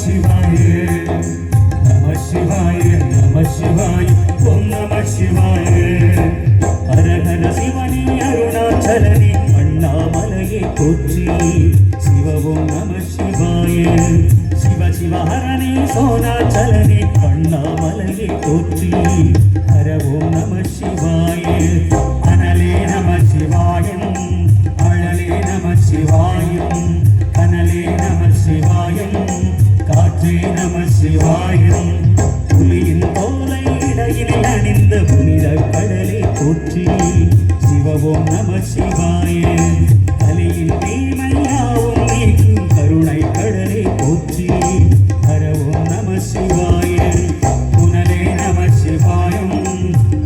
శివాయే నమ శివాయే నమ శివాయ ఓం నమ శివాయే. హరహర శివని అరుణాచలని అన్నామలయే కొచ్చి శివ ఓం నమ శివాయే. శివ శివ కొచ్చి హర ஸ்ரீ நம சிவாயம் புலியின் கோலை இடையிலே அணிந்த புனித கடலை போற்றி சிவவோம் நம சிவாய. கலியின் தீமையாவும் நீக்கும் கருணை கடலை போற்றி கரவோம் நம சிவாய. புனலே நம சிவாயம்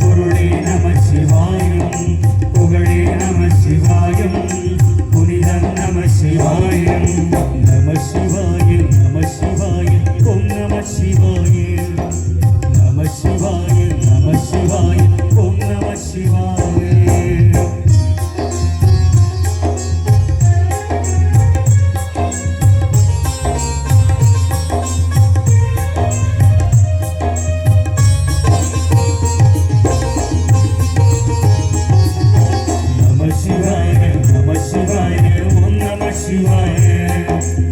பொருளே நம சிவாயம் புகழே நம சிவாயம் புனிதம் நம சிவாயம். you are.